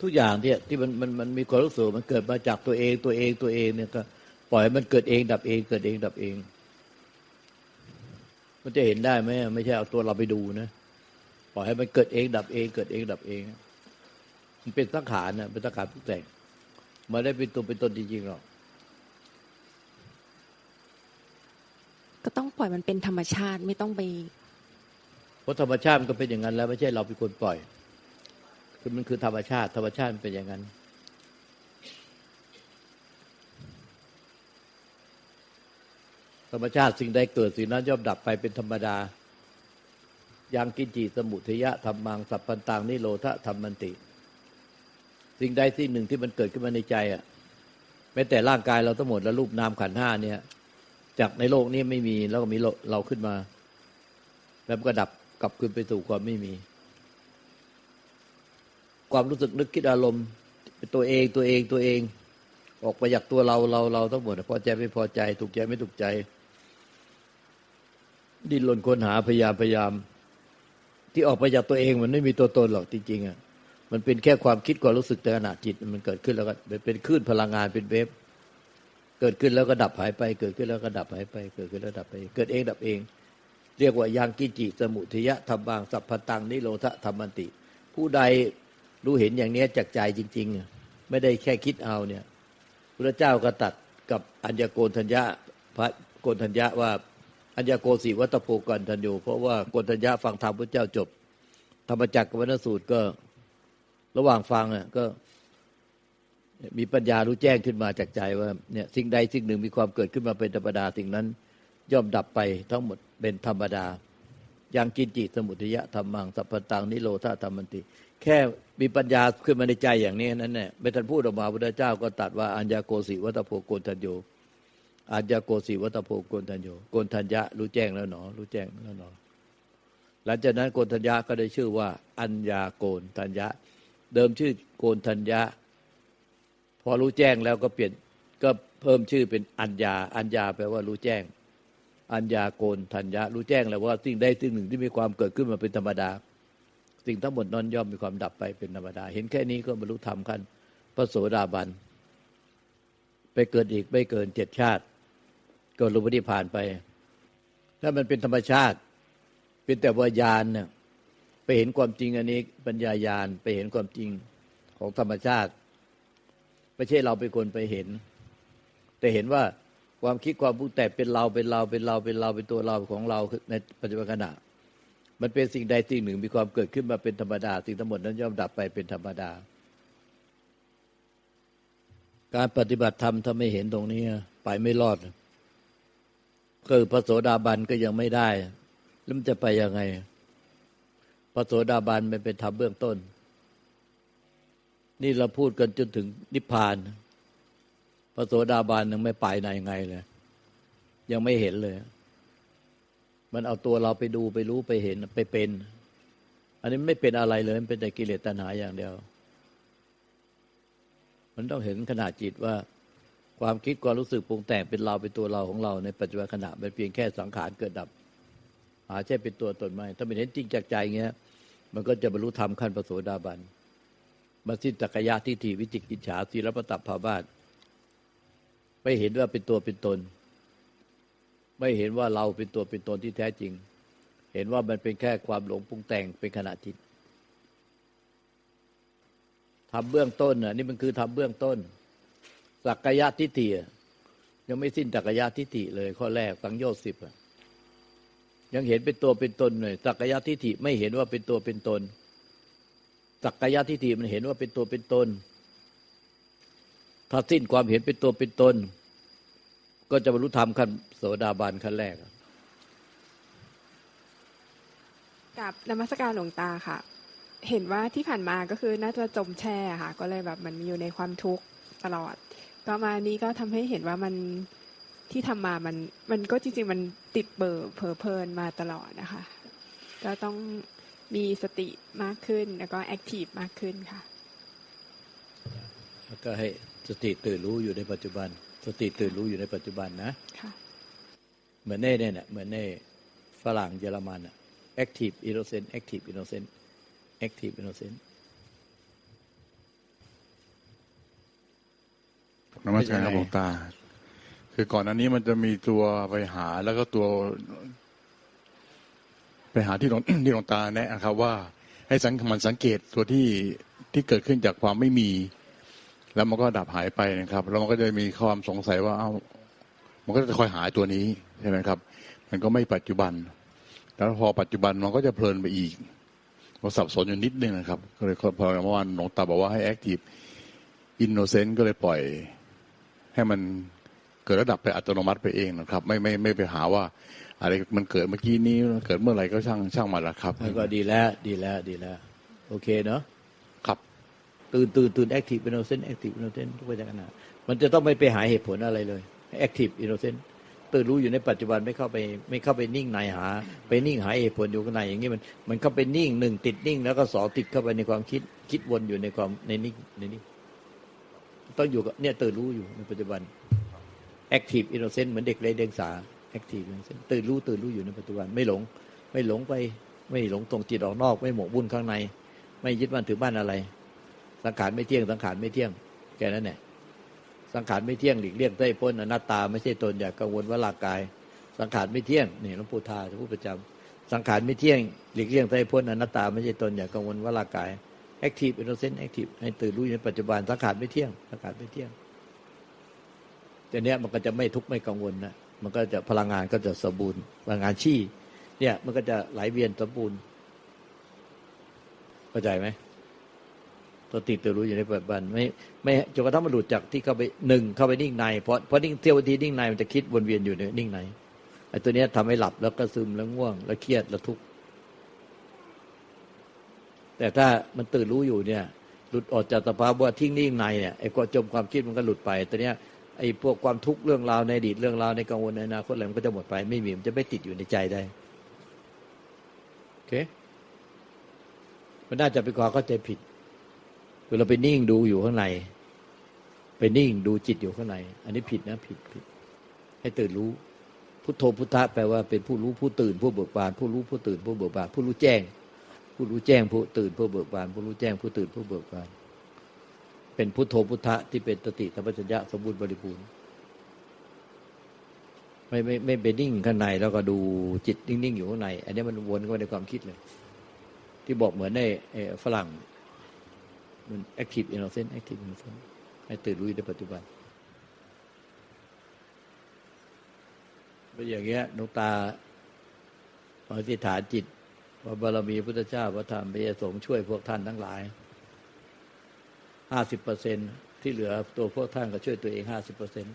ทุกอย่างเนี่ยที่มันมันมันมีความรู้สึกมันเกิดมาจากตัวเองตัวเองตัวเองเนี่ยก็ ปล่อยให้มันเกิดเองดับเอง เกิดเองดับเอง มันจะเห็นได้ไหมไม่ใช่เอาตัวเราไปดูนะปล่อยให้มันเกิดเองดับเอง เกิดเองดับเอง มันเป็นสังขารนะเป็นสังขารทุกแต่งไมาได้เป็นตัวเป็นตนจริงๆหรอกก็ต้องปล่อยมันเป็นธรรมชาติไม่ต้องไปเพราะธรรมชาติมันก็เป็นอย่างนั้นแล้ว ไม่ใช่เราเป็นคนปล่อย คือมันคือธรรมชาติ ธรรมชาติมันเป็นอย่างนั้น ธรรมชาติสิ่งใดเกิดสิ่งนั้นย่อมดับไปเป็นธรรมดายังกินจีสมุทยะธรรมังสัพพันตังนิโรธธรรมันติ สิ่งใดสิ่งหนึ่งที่มันเกิดขึ้นมาในใจอะแม้แต่ร่างกายเราทั้งหมดและรูปนามขันธ์ห้าเนี่ย จากในโลกนี้ไม่มีแล้วก็มีเราขึ้นมา แล้วก็ดับกลับคืนไปสู่ความไม่มี ความรู้สึกนึกคิดอารมณ์เป็นตัวเองตัวเองตัวเอง ออกไปจากตัวเราเราเราทั้งหมดพอใจไม่พอใจ ถูกใจไม่ถูกใจ ดิ้นรนค้นหาพยายามพยายาม ที่ออกไปจากตัวเองมันไม่มีตัวตนหรอกจริงๆอะมันเป็นแค่ความคิดความรู้สึกแต่ขณะจิตมันเกิดขึ้นแล้วก็เป็นคลื่นพลังงานเป็นเวฟเกิดขึ้นแล้วก็ดับหายไป เกิดขึ้นแล้วก็ดับหายไป เกิดขึ้นแล้วดับไป เกิดเองดับเอง เรียกว่ายังกิจิสมุทยะธรรมังสัพพตังนิโรธธรรมันติ ผู้ใด รู้เห็นอย่างนี้จากใจจริง ๆ ไม่ได้แค่คิดเอาเนี่ยพระเจ้าก็ตัดกับอัญญโกณทัญญะพระโกณทัญญะว่าอัญญโกสีวัตโพกันทัญโยเพราะว่าโกณทัญญะฟังธรรมพระเจ้าจบ ธรรมจักรกับวนสูตรก็ระหว่างฟังอะก็มีปัญญารู้แจ้งขึ้นมาจากใจว่าเนี่ยสิ่งใดสิ่งหนึ่งมีความเกิดขึ้นมาเป็นธรรมดาสิ่งนั้น ย่อมดับไปทั้งหมดเป็นธรรมดาอย่างกินจิสมุทยะธรรมังสัพพตังนิโรธาธรรมันติ แค่มีปัญญาขึ้นมาในใจอย่างนี้นั้นเนี่ยไม่ทันพูดออกมาพระเจ้าก็ตัดว่าอัญญาโกสีวัตโพโกนทัญโยอัญญาโกสีวัตโพโกนทัญโยโกนทัญญะรู้แจ้งแล้วหนอ รู้แจ้งแล้วหนอ หลังจากนั้นโกนทัญญะก็ได้ชื่อว่า อัญญาโกนทัญญะ เดิมชื่อโกนทัญญะ พอรู้แจ้งแล้วก็เปลี่ยนก็เพิ่มชื่อเป็นอัญญา อัญญาแปลว่ารู้แจ้ง อัญญาโกนทัญญะ รู้แจ้งแล้วว่าสิ่งใดสิ่งหนึ่งที่มีความเกิดขึ้นมาเป็นธรรมดา สิ่งทั้งหมดนั้นย่อมมีความดับไปเป็นธรรมดา เห็นแค่นี้ก็บรรลุธรรมขั้นพระโสดาบัน ไปเกิดอีกไม่เกินเจ็ดชาติ ก็รู้วิธีผ่านไป ถ้ามันเป็นธรรมชาติ เป็นแต่วิญญาณเนี่ยไปเห็นความจริงอันนี้ปัญญายาณไปเห็นความจริงของธรรมชาติ ไม่ใช่เราเป็นคนไปเห็น แต่เห็นว่าความคิดความปรุงแต่งเป็นเราเป็นเราเป็นเราเป็นเราเป็นตัวเราของเราในปัจจุบันขณะ มันเป็นสิ่งใดสิ่งหนึ่งมีความเกิดขึ้นมาเป็นธรรมดา สิ่งทั้งหมดนั้นย่อมดับไปเป็นธรรมดา การปฏิบัติธรรมถ้าไม่เห็นตรงนี้ ไปไม่รอดคือพระโสดาบันก็ยังไม่ได้แล้วมันจะไปยังไงพระโสดาบันมันเป็นธรรมเบื้องต้น นี่เราพูดกันจนถึงนิพพานพระโสดาบันยังไม่ไปไหนยังไงเลยยังไม่เห็นเลย มันเอาตัวเราไปดูไปรู้ไปเห็นไปเป็น อันนี้ไม่เป็นอะไรเลย มันเป็นแต่กิเลสตัณหาอย่างเดียว มันต้องเห็นขนาดจิตว่า ความคิดความรู้สึกปรุงแต่งเป็นเราเป็นตัวเราของเรา ในปัจจุบันขณะเป็นเพียงแค่สังขารเกิดดับ หาใช่เป็นตัวตนไม่ ถ้าไม่เห็นจริงจากใจเงี้ย มันก็จะบรรลุธรรมขั้นพระโสดาบันมาสิ้นจักรยะทิฏฐิวิจิกิจฉาสีรปตับภาบาทไม่เห็นว่าเป็นตัวเป็นตน ไม่เห็นว่าเราเป็นตัวเป็นตนที่แท้จริง เห็นว่ามันเป็นแค่ความหลงปรุงแต่งเป็นขณะจิตทำเบื้องต้นน่ะนี่มันคือทำเบื้องต้น สักกายทิฏฐิยังไม่สิ้นจักรยทิฏฐิเลยข้อแรกสังโยชน์สิบยังเห็นเป็นตัวเป็นตนเลยสักกายทิฏฐิไม่เห็นว่าเป็นตัวเป็นตนสักกายทิฏฐิมันเห็นว่าเป็นตัวเป็นตนถ้าสิ้นความเห็นเป็นตัวเป็นตนก็จะบรรลุธรรมขั้น โสดาบันขั้นแรกกับนมัสการหลวงตาค่ะ เห็นว่าที่ผ่านมาก็คือน่าจะจมแช่ค่ะ ก็เลยแบบมันอยู่ในความทุกข์ตลอด ก็มานี้ก็ทำให้เห็นว่ามันที่ทำมามัน มันก็จริงๆมันติดเบอร์เพอเพลินมาตลอดนะคะ ก็ต้องมีสติมากขึ้นแล้วก็แอคทีฟมากขึ้นค่ะแล้วก็ให้สติตื่นรู้อยู่ในปัจจุบัน สติตื่นรู้อยู่ในปัจจุบันนะค่ะ เหมือนเน่เนี่ยเหมือนเน่ฝรั่งเยอรมันอะ active innocent active innocent active innocent นมัสการครับหลวงตา คือก่อนอันนี้มันจะมีตัวไปหาแล้วก็ตัว ไปหาที่หลวงที่หลวงตาแนะครับ ว่า ให้สังมันสังเกตตัวที่ที่เกิดขึ้นจากความไม่มี แล้วมันก็ดับหายไปนะครับ แล้วมันก็จะมีความสงสัยว่า เอ้า มันก็จะคอยหายตัวนี้ ใช่ไหมครับ มันก็ไม่ปัจจุบัน แล้วพอปัจจุบันมันก็จะเพลินไปอีกเราสับสนอยู่นิดนึงนะครับก็เลยพอเมื่อวานหลวงตาบอกว่าให้แอคทีฟอินโนเซนต์ก็เลยปล่อย ให้มันเกิดระดับไปอัตโนมัติไปเองนะครับ ไม่ไม่ไม่ไปหาว่า อะไรมันเกิดเมื่อกี้นี้เกิดเมื่อไหร่ก็ช่างช่างมันละครับมันก็ดีแล้วดีแล้วดีแล้ว โอเคเนาะครับตื่นตื่นตื่นแอคทีฟอินโนเซนต์แอคทีฟอินโนเซนต์ทุกประการนะมันจะต้องไม่ไปหาเหตุผลอะไรเลยแอคทีฟอินโนเซนต์ ตื่นรู้อยู่ในปัจจุบันไม่เข้าไป ไม่เข้าไปนิ่งในหา ไปนิ่งหาเหตุผลอยู่ข้างในอย่างนี้มันมันเข้าไปนิ่งหนึ่งติดนิ่ง แล้วก็สองติดเข้าไปในความคิดคิดวนอยู่ในความในนิ่งในนิ่งต้องอยู่กับเนี่ยตื่นรู้อยู่ในปัจจุบันแอคทีฟอินโนเซนต์เหมือนเด็กเลยเด็กสาแอคทีฟอินโนเซนต์ตื่นรู้ตื่นรู้อยู่ในปัจจุบันไม่หลง ไม่หลงไป ไม่หลงตรงจิตออกนอก ไม่หมกบุญข้างใน ไม่ยึดมั่นถือมั่นอะไร สังขารไม่เที่ยงสังขารไม่เที่ยงแค่นั้นแหละ สังขารไม่เที่ยงหลีกเลี่ยงได้พ้นอนัตตา ไม่ใช่ตนอย่ากังวลว่าร่างกาย สังขารไม่เที่ยงนี่หลวงปู่ทาจะพูดประจำสังขารไม่เที่ยงหลีกเลี่ยงได้พ้นอนัตตา ไม่ใช่ตนอย่ากังวลว่าร่างกายแอคทีฟอินโนเซนต์แอคทีฟให้ตื่นรู้อยู่ในปัจจุบันสังขารไม่เที่ยงสังขารไม่เที่ยงแต่เนี้ยมันก็จะไม่ทุกข์ไม่กังวลนะมันก็จะพลังงานก็จะสมบูรณ์พลังงานชี่เนี่ย มันก็จะไหลเวียนสมบูรณ์เข้าใจไหม ตัวติดตัวรู้อยู่ในปัจจุบันไม่ไม่จนกระทั่งมันหลุดจากที่เข้าไปหนึ่งเข้าไปนิ่งในเพราะเพราะนิ่งเที่ยวทีนิ่งในมันจะคิดวนเวียนอยู่ในนิ่งในไอ้ตัวเนี้ยทำให้หลับแล้วก็ซึมแล้วง่วง แล้วเครียดแล้วทุกข์แต่ถ้ามันตื่นรู้อยู่เนี่ย หลุดออกจากสภาพวะทิ้งนิ่งในเนี่ยไอ้ความจมความคิดมันก็หลุดไปตัวเนี้ยไอ้พวกความทุกข์เรื่องราวในอดีตเรื่องราวในกังวลในอนาคตอะไรมันก็จะหมดไปไม่มีมันจะไม่ติดอยู่ในใจได้โอเคมันน่าจะเป็นความเข้าใจผิด คือเราไปนิ่งดูอยู่ข้างใน ไปนิ่งดูจิตอยู่ข้างใน อันนี้ผิดนะผิดผิด ให้ตื่นรู้ พุทโธพุทธะแปลว่าเป็นผู้รู้ผู้ตื่นผู้เบิกบาน ผู้รู้ผู้ตื่นผู้เบิกบาน ผู้รู้แจ้ง ผู้รู้แจ้งผู้ตื่นผู้เบิกบาน ผู้รู้แจ้งผู้ตื่นผู้เบิกบาน เป็นพุทโธพุทธะที่เป็นตติสัมปชัญญะสมบูรณ์บริบูรณ์ไม่ไม่ไม่ไปนิ่งข้างในแล้วก็ดูจิตนิ่งๆอยู่ข้างใน อันนี้มันวนเข้าไปในความคิดเลย ที่บอกเหมือนในฝรั่ง มัน active innocent active innocent ให้ตื่นรู้ในปัจจุบันเป็นอย่างเงี้ยหลวงตาอธิษฐานจิตว่าบารมีพุทธเจ้าพระธรรมพระสงฆ์ช่วยพวกท่านทั้งหลายห้าสิบเปอร์เซ็นที่เหลือตัวพวกท่านก็ช่วยตัวเองห้าสิบเปอร์เซ็น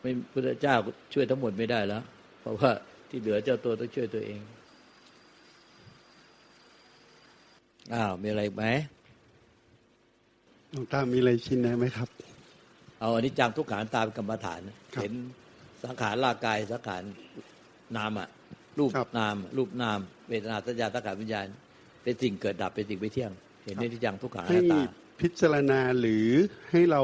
ไม่พุทธเจ้าช่วยทั้งหมดไม่ได้แล้ว เพราะว่าที่เหลือเจ้าตัวต้องช่วยตัวเอง อ้าวมีอะไรอีกไหมหลวงตามีอะไรชิ้นแนะไหมครับ เอาอันนี้จังทุกขังตามกรรมฐานครับเห็นสังขารร่างกายสังขารนามอะรูปครับนาม รูปนาม เวทนาสัญญาสังขารวิญญาณ เป็นสิ่งเกิดดับเป็นสิ่งไม่เที่ยง เห็นในที่จังทุกขังอให้นัตตาพิจารณาหรือให้เรา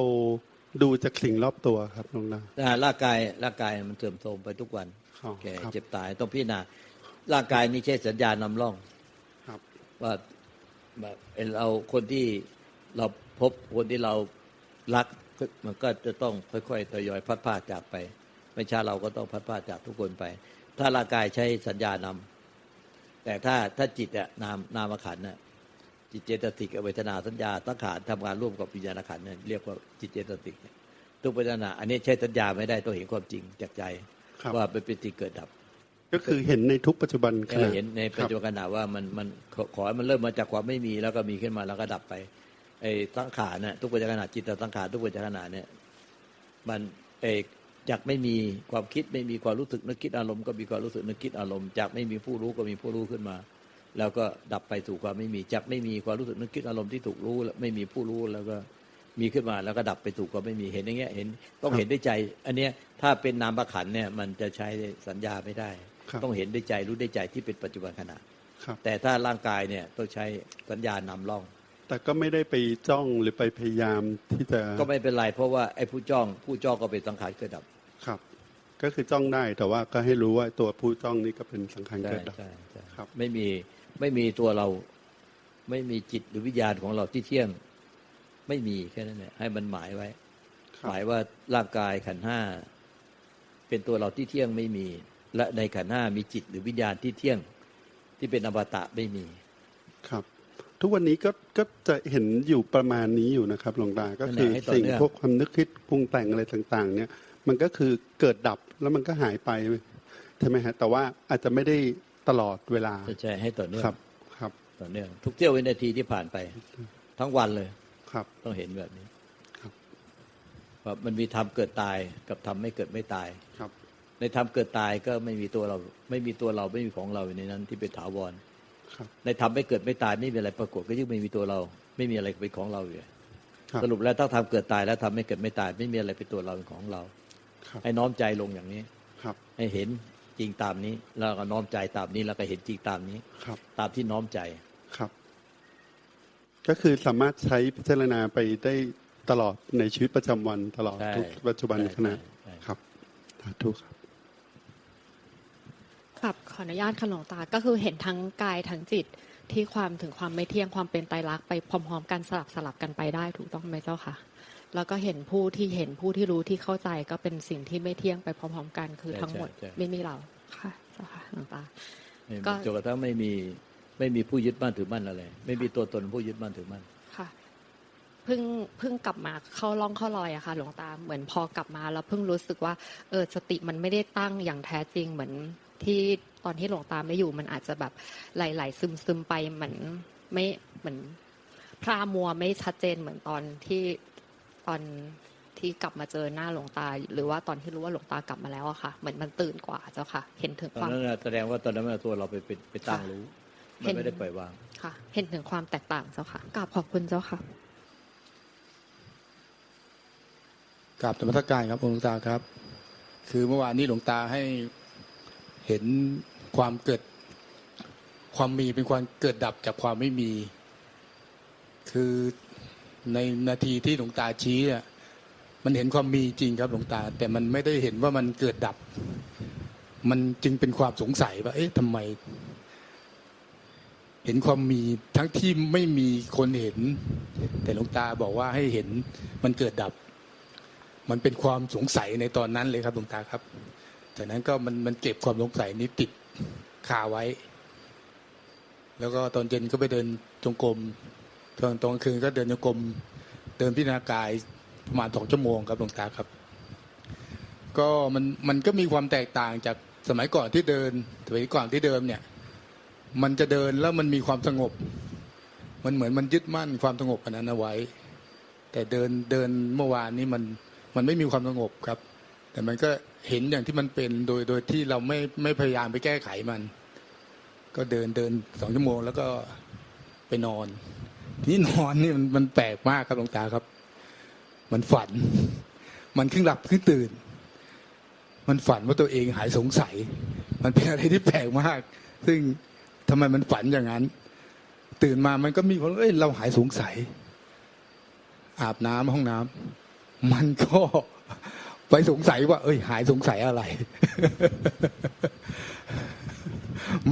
ดูจากสิ่งรอบตัวครับหลวงตาอ่าร่างกายร่างกายมันเสื่อมโทรมไปทุกวันครับแก่ครับเจ็บตายต้องพิจารณาร่างกายนี้ใช่สัญญาณำร่องครับว่าแบบ เป็นเราคนที่เราพบคนที่เรารักมันก็จะต้องค่อยๆทยอยพัดพรากจากไป ไม่ช้าเราก็ต้องพัดพรากจากทุกคนไป ถ้าร่างกายใช้สัญญานำแต่ถ้าถ้าจิตอะนามนามขันธ์น่ะจิตเจตสิกเวทนาสัญญาสังขารทำงานร่วมกับวิญญาณขันธ์เนี่ยเรียกว่าจิตเจตสิกเนี่ยทุกเวทนาอันนี้ใช้สัญญาไม่ได้ต้องเห็นความจริงจากใจครับว่าเป็นเป็นสิ่งเกิดดับ ก็คือเห็นในทุกปัจจุบันขเออณะเห็นในปัจจุบันขณะว่ามันมันขอให้มันเริ่มมาจากความไม่มีแล้วก็มีขึ้นมาแล้วก็ดับไปไอ้สังขารเนี่ยทุกปัจจุบันขณะจิตตสังขารทุกปัจจุบันขณะเนี่ยมันเอกจากไม่มีความคิดไม่มีความรู้สึกนึกคิดอารมณ์ก็มีความรู้สึกนึกคิดอารมณ์จากไม่มีผู้รู้ก็มีผู้รู้ขึ้นมา แล้วก็ดับไปสู่ความไม่มีจากไม่มีความรู้สึกนึกคิดอารมณ์ที่ถูกรู้แล้วไม่มีผู้รู้แล้วก็มีขึ้นมาแล้วก็ดับไปสู่ความไม่มีเห็นอย่างเงี้ยเห็นต้องเห็นด้วยใจ อันเนี้ยถ้าเป็นนามขันเนี่ยมันจะใช้สัญญาไม่ได้ ต้องเห็นด้วยใจรู้ด้วยใจที่เป็นปัจจุบันขณะครับแต่ถ้าร่างกายเนี่ยต้องใช้สัญญานำร่อง แต่ก็ไม่ได้ไปจ้องหรือไปพยายามที่จะก็ไม่เป็นไรเพราะว่าไอ้ผู้จ้องผู้จ้องก็เป็นสังขารเกิดดับครับ ก็คือจ้องได้แต่ว่าก็ให้รู้ว่าตัวผู้จ้องนี่ก็เป็นสังขารใช่เกิดดับใช่ใช่ครับไม่มีไม่มีตัวเราไม่มีจิตหรือวิญญาณของเราที่เที่ยงไม่มีแค่นั้นแหละให้มันหมายไว้ครับหมายว่าร่างกายขันธ์ห้าเป็นตัวเราที่เที่ยงไม่มี และในขันธ์ห้ามีจิตหรือวิญญาณที่เที่ยงที่เป็นอมตะไม่มีครับ ทุกวันนี้ก็ก็จะเห็นอยู่ประมาณนี้อยู่นะครับหลวงตาก็คือนั่นแหละให้ต่อสิ่งเนื่องพวกความนึกคิดปรุงแต่งอะไรต่าง ๆ เนี่ย มันก็คือเกิดดับแล้วมันก็หายไปใช่ไหมฮะแต่ว่าอาจจะไม่ได้ตลอดเวลาใช่ให้ต่อเนื่องครับ ครับ ต่อเนื่องทุกเที่ยววินาทีที่ผ่านไป ทั้งวันเลยครับ ต้องเห็นแบบนี้ครับว่ามันมีธรรมเกิดตายกับธรรมไม่เกิดไม่ตายครับ ในธรรมเกิดตายก็ไม่มีตัวเรา ไม่มีตัวเราไม่มีของเราอยู่ในนั้น ที่เป็นถาวรครับในธรรมไม่เกิดไม่ตายไม่มีอะไรปรากฏก็ยิ่งไม่มีตัวเรา ไม่มีอะไรเป็นของเราอยู่ครับสรุปแล้วถ้าธรรมเกิดตายแล้วธรรมไม่เกิดไม่ตาย ไม่มีอะไรเป็นตัวเราเป็นของเราครับให้น้อมใจลงอย่างนี้ครับ ให้เห็นจริงตามนี้ แล้วก็น้อมใจตามนี้แล้วก็เห็นจริงตามนี้ครับ ตามที่น้อมใจครับ ก็คือสามารถใช้พิจารณาไปได้ตลอดในชีวิตประจำวันตลอดใช่ทุกปัจจุบันใช่ขณะใช่ครับสาธุครับ ครับขออนุญาตค่ะหลวงตา ก็คือเห็นทั้งกายทั้งจิตที่ความถึงความไม่เที่ยงความเป็นไตรลักษณ์ไปพร้อมๆ กันสลับสลับกันไปได้ถูกต้องไหมเจ้าค่ะ แล้วก็เห็นผู้ที่เห็นผู้ที่รู้ที่เข้าใจก็เป็นสิ่งที่ไม่เที่ยงไปพร้อมๆ กันคือใช่ทั้งหมดใช่ใช่ไม่มีเราค่ะเจ้าค่ะหลวงตาไม่ก็จนกระทั่งไม่มีไม่มีผู้ยึดมั่นถือมั่นอะไร ไม่มีตัวตนผู้ยึดมั่นถือมั่นค่ะเพิ่งเพิ่งกลับมาเข้าร่องเข้ารอยอะค่ะ หลวงตาเหมือนพอกลับมาแล้วเพิ่งรู้สึกว่าเออสติมันไม่ได้ตั้งอย่างแท้จริงเหมือน ที่ตอนที่หลวงตาไม่อยู่ มันอาจจะแบบไหลๆซึมๆไปเหมือนไม่เหมือนพรามัวไม่ชัดเจนเหมือนตอนที่ตอนที่กลับมาเจอหน้าหลวงตา หรือว่าตอนที่รู้ว่าหลวงตากลับมาแล้วอะค่ะ เหมือนมันตื่นกว่าเจ้าค่ะ เห็นถึงตอคนวามนั้นน่ะแสดงว่าตอนนั้นน่ะตัวเราไปเป็นไปตั้งค่ะรู้เห็มันนไม่ได้ปล่อยวางค่ะ เห็นถึงความแตกต่างเจ้าค่ะกราบขอบคุณเจ้าค่ะกราบธรรมสการครับหลวงตาครับ คือเมื่อวานนี้หลวงตาให้ เห็นความเกิดความมีเป็นความเกิดดับจากความไม่มี คือในนาทีที่หลวงตาชี้เนี่ยมันเห็นความมีจริงครับหลวงตา แต่มันไม่ได้เห็นว่ามันเกิดดับ มันจึงเป็นความสงสัยว่า เอ๊ะทำไม เห็นความมีทั้งที่ไม่มีคนเห็น แต่หลวงตาบอกว่าให้เห็นมันเกิดดับ มันเป็นความสงสัยในตอนนั้นเลยครับหลวงตาครับ จากนั้นก็มันมันเก็บความสงสัยนี้ติดคาไว้ แล้วก็ตอนเย็นก็ไปเดินจงกรมตอนตอนกลางคืนก็เดินจงกรมเดินพิจารณากายประมาณสองชั่วโมงครับหลวงตาครับ ก็มันมันก็มีความแตกต่างจากสมัยก่อนที่เดินสมัยก่อนที่เดิมเนี่ย มันจะเดินแล้วมันมีความสงบ มันเหมือนมันยึดมั่นความสงบอันนั้นเอาไว้ แต่เดินเดินเมื่อวานนี้มันมันไม่มีความสงบครับ แต่มันก็เห็นอย่างที่มันเป็นโดยโดยที่เราไม่ไม่พยายามไปแก้ไขมัน ก็เดินเดินสองชั่วโมง แล้วก็ไปนอนทีนี่นอนนี่มันมันแปลกมากครับหลวงตาครับ มันฝัน มันครึ่งหลับครึ่งตื่น มันฝันว่าตัวเองหายสงสัย มันเป็นอะไรที่แปลกมาก ซึ่งทำไมมันฝันอย่างนั้น ตื่นมามันก็มีความเอ้ยเราหายสงสัย อาบน้ำห้องน้ำมันก็ ไปสงสัยว่า เอ้ย หายสงสัยอะไร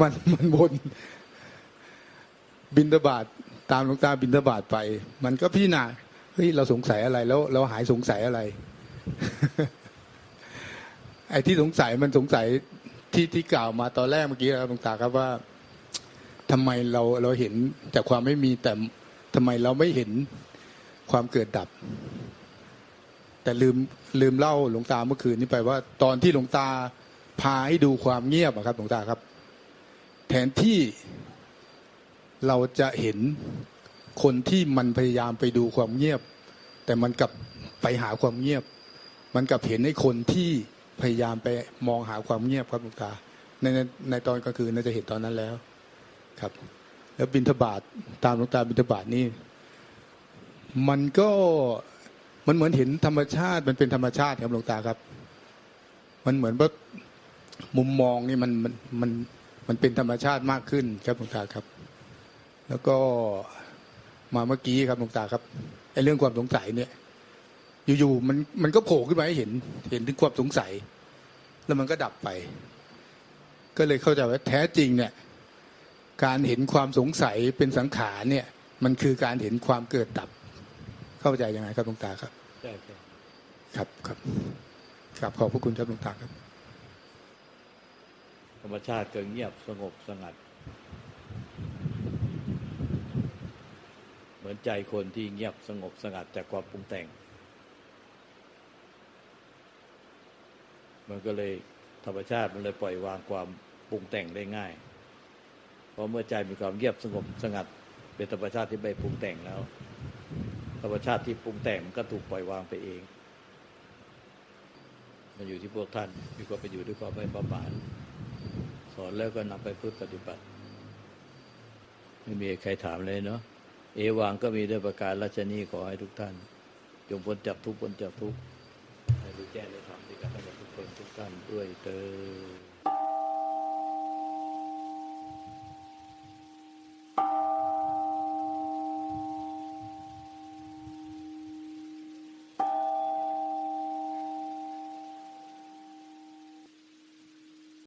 มันมันวนบินทบาทตามหลวงตาบินทบาทไป มันก็พี่นาเฮ้ยเราสงสัยอะไร แล้วเราหายสงสัยอะไร ไอ้ที่สงสัยมันสงสัยที่ที่กล่าวมาตอนแรกเมื่อกี้ครับหลวงตาครับว่าทำไมเราเราเห็นแต่ความไม่มีแต่ทำไมเราไม่เห็นความเกิดดับ แต่ลืมลืมเล่าหลวงตาเมื่อคืนนี้ไปว่า ตอนที่หลวงตาพาให้ดูความเงียบอะครับหลวงตาครับ แทนที่เราจะเห็นคนที่มันพยายามไปดูความเงียบ แต่มันกลับไปหาความเงียบ มันกลับเห็นในคนที่พยายามไปมองหาความเงียบครับหลวงตาในในในตอนกลางคืนน่าจะเห็นตอนนั้นแล้วครับ แล้วบินทบาทตามหลวงตาบินทบาทนี่มันก็ มันเหมือนเห็นธรรมชาติมันเป็นธรรมชาติครับหลวงตาครับ มันเหมือนว่ามุมมองนี่มันมันมันมันเป็นธรรมชาติมากขึ้นครับหลวงตาครับ แล้วก็มาเมื่อกี้ครับหลวงตาครับไอ้เรื่องความสงสัยเนี่ย อยู่ๆมันมันก็โผล่ขึ้นมาให้เห็น เห็นถึงความสงสัย แล้วมันก็ดับไป ก็เลยเข้าใจว่าแท้จริงเนี่ย การเห็นความสงสัยเป็นสังขารเนี่ย มันคือการเห็นความเกิดดับ เข้าใจยังไงครับหลวงตาครับใช่ใช่ครับครับครับขอบพระคุณครับหลวงตาครับ ธรรมชาติก็เงียบสงบสงัด เหมือนใจคนที่เงียบสงบสงัดจากความปรุงแต่ง มันก็เลยธรรมชาติมันเลยปล่อยวางความปรุงแต่งได้ง่าย เพราะเมื่อใจมีความเงียบสงบสงัด เป็นธรรมชาติที่ไม่ปรุงแต่งแล้ว ธรรมชาติที่ปรุงแต่งมันก็ถูกปล่อยวางไปเอง มันอยู่ที่พวกท่านมีความไปอยู่ด้วยความไม่ประมาทสอนแล้วก็นำไปพึ่งปฏิบัติ ไม่มีใครถามเลยเนาะเอวังก็มีด้วยประการราชนีขอให้ทุกท่าน จงพ้นจากทุกพ้นจากทุกให้รู้แจ้งในธรรมที่กันทั้งหมดทุกคนทุกท่านด้วยเตอ